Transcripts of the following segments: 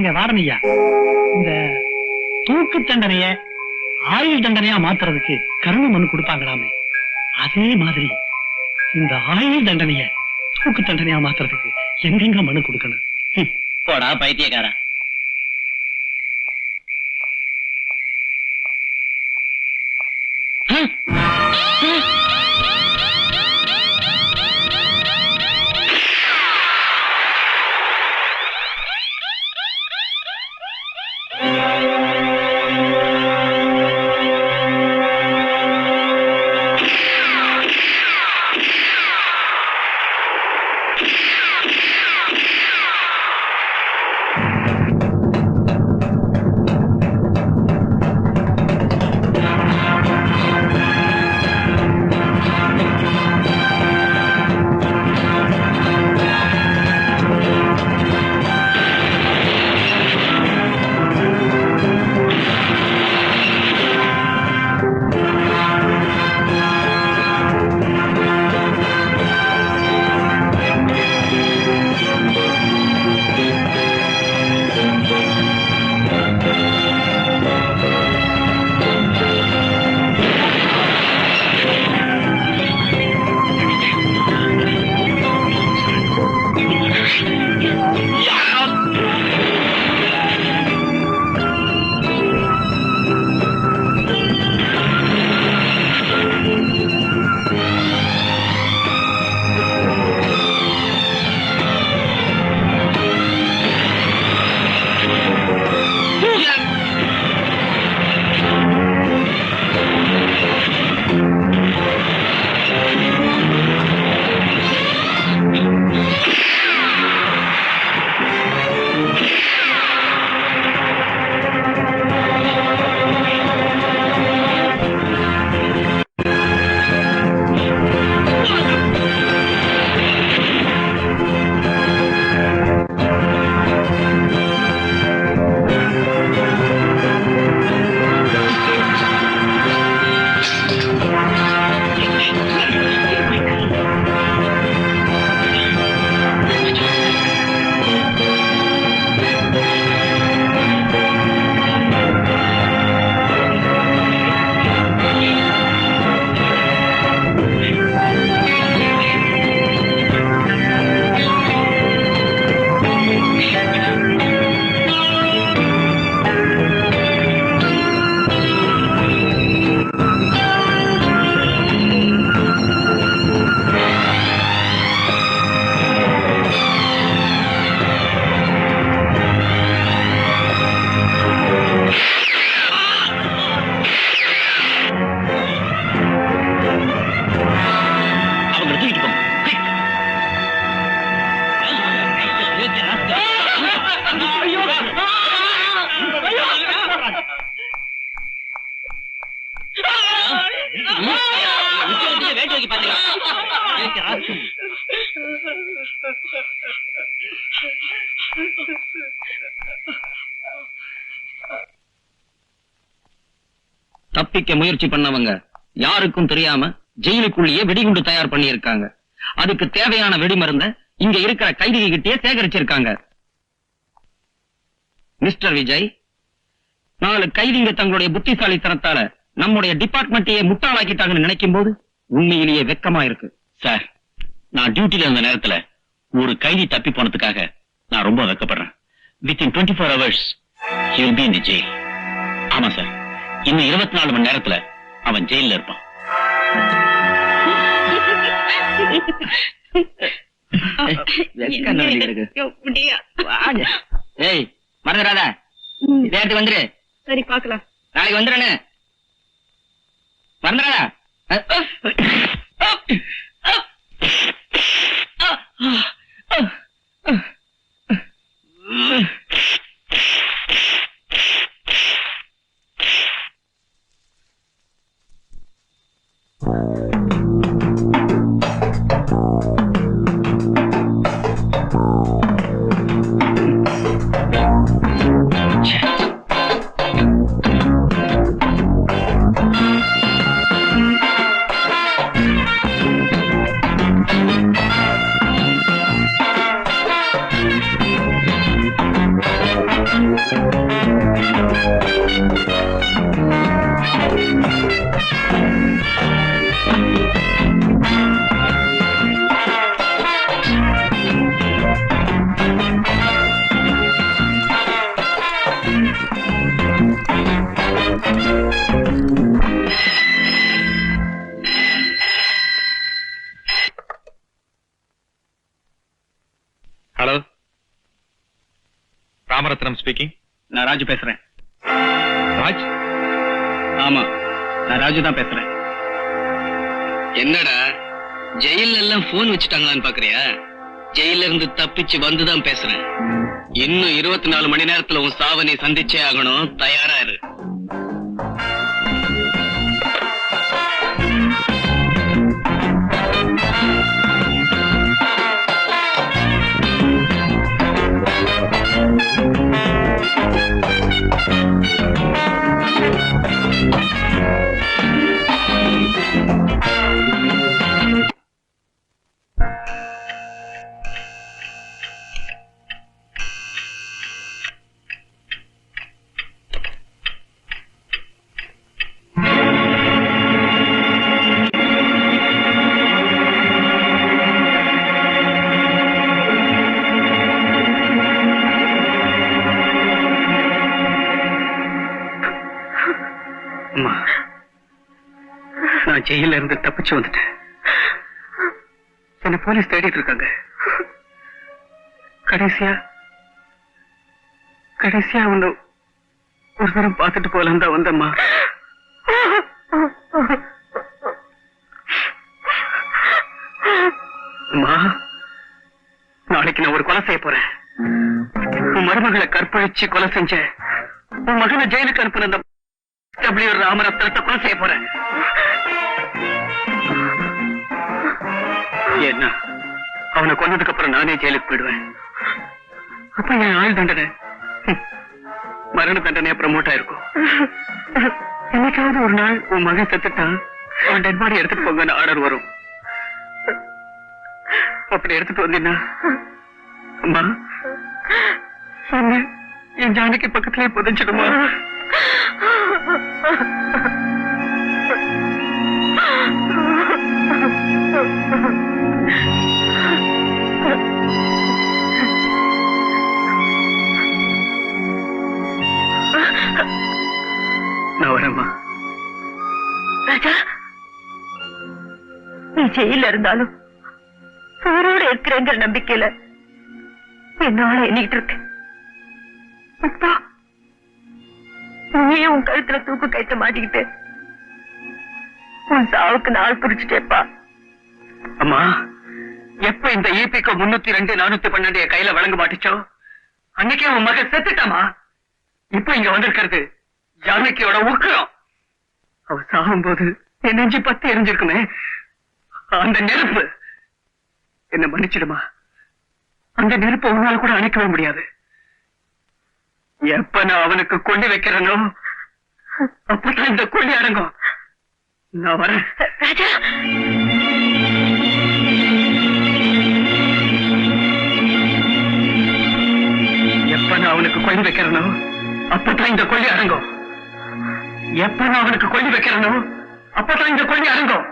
இங்க வாரணையா இந்த தூக்கு தண்டனைய ஆயுள் தண்டனையா மாத்துறதுக்கு கருணை மனு கொடுப்பாங்களாமே. அதே மாதிரி இந்த ஆயுள் தண்டனைய தூக்கு தண்டனையா மாத்துறதுக்கு எங்கெங்க மனு கொடுக்கணும்? ஹம். போடா பைத்தியக்காரா தப்பிக்க முயற்சி பண்ணவங்க யாருக்கும் தெரியாம ஜெயிலுக்குள்ளேயே வெடிகுண்டு தயார் பண்ணியிருக்காங்க. அதுக்கு தேவையான வெடிமருந்த இங்க இருக்கிற கைதிகிட்டே சேகரிச்சிருக்காங்க. மிஸ்டர் விஜய் நாலு கைதிங்க தங்களுடைய புத்திசாலித்தனத்தால நம்முடைய டிபார்ட்மெண்ட்டையே முட்டாளாக்கிட்டாங்கன்னு நினைக்கும் போது உண்மையிலேயே வெக்கமா இருக்கு. சார் நான் டியூட்டில இருந்த நேரத்துல ஒரு கைதி தப்பி போனதுக்காக நான் ரொம்ப வெக்கப்படுறேன். Within twenty four hours will be in jail ஆமா சார் இன்னும் இருபத்தி நாலு மணி நேரத்துல அவன் ஜெயில்ல இருப்பான். ஏய் மறந்துடாத. இதே இடத்துக்கு வந்துரு. சரி பாக்கலாம் நாளைக்கு வந்துடுறேன்னு. மறந்துடாதா. ராமரத்னம் ஸ்பீக்கிங் நான் ராஜு பேசுறேன். ராஜ்? ஆமா நான் ராஜு தான் பேசுறேன். என்னடா ஜெயில எல்லாம் போன் வச்சுட்டாங்களான்னு பாக்குறியா? ஜெயில இருந்து தப்பிச்சு வந்துதான் பேசுறேன். இன்னும் இருபத்தி நாலு மணி நேரத்துல உன் சாவ நீ சந்திச்சே ஆகணும். தயாரா இரு. நான் ஜெயில இருந்து தப்பிச்சு வந்துட்டேன். என்ன போலீஸ் தேடிட்டு இருக்காங்க. கடைசியா கடைசியா உன்னை ஒரு தரம் பார்த்துட்டு போலாம் தான் வந்தம்மா. அம்மா நாளைக்கு நான் ஒரு கொலை செய்ய போறேன். உன் மருமகளை கற்பழிச்சு கொலை செஞ்ச உன் மகனை ஜெயிலுக்கு அனுப்பின அந்த டபிள்யூ ராமரத்னத்தை கொலை செய்ய போறேன். என்ன? அவனை கொன்னதுக்கு அப்புறம் நானே ஜெயிலுக்கு போயிடுவேன். அப்ப என் ஆயுள் தண்டனை? மரண தண்டனை ப்ரமோட் ஆயிருக்கும் என்னைக்காவது ஒரு நாள் உன் மகன் செத்துட்டான் அவன் டெட் பாடி எடுத்துட்டு போங்கன்னு ஆர்டர் வரும். அப்படி எடுத்துட்டு வந்தீங்கன்னா அம்மா என்ன என் ஜானகி பக்கத்திலே புதைச்சிடுமா நான் வரேம்மா ராஜா நீ ஜெயில இருந்தாலும் இருக்கிறேங்கிற நம்பிக்கையில என்னால எண்ணிட்டு இருக்கேன். நீயே உன் கழுத்துல தூக்கு கயிற்ற மாட்டிக்கிட்டு உன் சாவுக்கு நாள் குறிச்சிட்டேப்பா அம்மா எப்ப இந்த ஈபிக்கு முன்னூத்தி ரெண்டு நானூத்தி பன்னெண்டு கையில வழங்க மாட்டிச்சோ? அன்னைக்கே உன் மகன் செத்துட்டாமா இப்ப இங்க வந்திருக்கிறது ஜானகியோட உக்கிரம். அவ சாகும்போது என் நெஞ்சு பத்தி எரிஞ்சிருக்குமே. அந்த நெருப்பு. என்ன மன்னிச்சிடுமா? அந்த நெருப்பு உன்னால கூட அணைக்கவே முடியாது. எப்ப நான் அவனுக்கு கொண்டு வைக்கிறனோ அப்பதான் இந்த கொள்ளி அடங்கும். நான் வரேன். நான் அவனுக்கு வைக்கிறனோ? அப்பதான் இந்த கொள்ளி அடங்கும். எப்ப நான் அவனுக்கு கொள்ளி வைக்கிறனோ? அப்பதான் இந்த கொள்ளி அடங்கும்.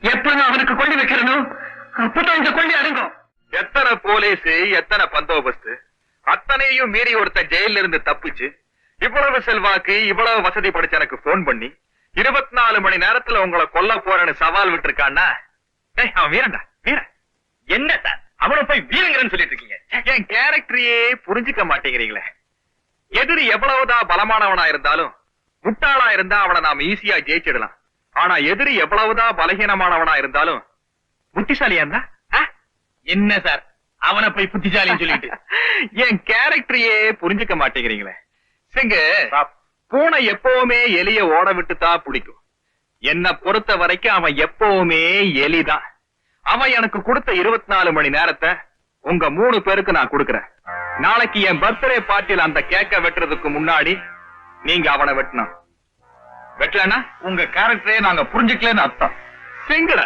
எப்ப நான் அவனுக்கு கொள்ளி வைக்கிறனோ? அப்பதான் இந்த கொள்ளி அடங்கும். எத்தனை போலீஸ் எத்தனை பந்தோபஸ்து? அத்தனையும் மீறி ஒருத்தன் ஜெயில இருந்து தப்பிச்சு இவ்வளவு செல்வாக்கு இவ்வளவு வசதி படிச்சு எனக்கு போன் பண்ணி இருபத்தி நாலு மணி நேரத்துல உங்களை கொல்ல போறேன்னு சவால் விட்டுருக்கான்னா? ஏய் அவன் வீரன்டா வீரன். என்ன சார் அவனை போய் வீரங்கிறன்னு சொல்லிட்டு இருக்கீங்க. என் கேரக்டரையே புரிஞ்சுக்க மாட்டேங்கிறீங்களே. எதிரி எவ்வளவுதான் பலமானவனா இருந்தாலும் முட்டாளா இருந்தா அவனை நாம ஈஸியா ஜெயிச்சிடலாம். ஆனா எதிரி எவ்வளவுதான் பலகீனமானவனா இருந்தாலும் புத்திசாலியா இருந்தா? என்ன சார்? அவனை போய் புத்திசாலின்னு சொல்லிட்டு. என் கேரக்டரையே புரிஞ்சுக்க மாட்டேங்கிறீங்களே. சிங்க பூனை எப்பவுமே எலிய ஓட விட்டு தான் பிடிக்கும். என்ன பொறுத்த வரைக்கும் அவன் எப்பவுமே எலிதான். அவன் எனக்கு கொடுத்த இருபத்தி நாலு மணி நேரத்தை உங்க மூணு பேருக்கு நான் கொடுக்கறேன். நாளைக்கு என் பர்த்டே பார்ட்டியில அந்த கேக்க வெட்டுறதுக்கு முன்னாடி நீங்க அவனை வெட்டணும். வெட்டலன்னா உங்க கேரக்டரே நாங்க புரிஞ்சுக்கலன்னு அர்த்தம். சிங்கட.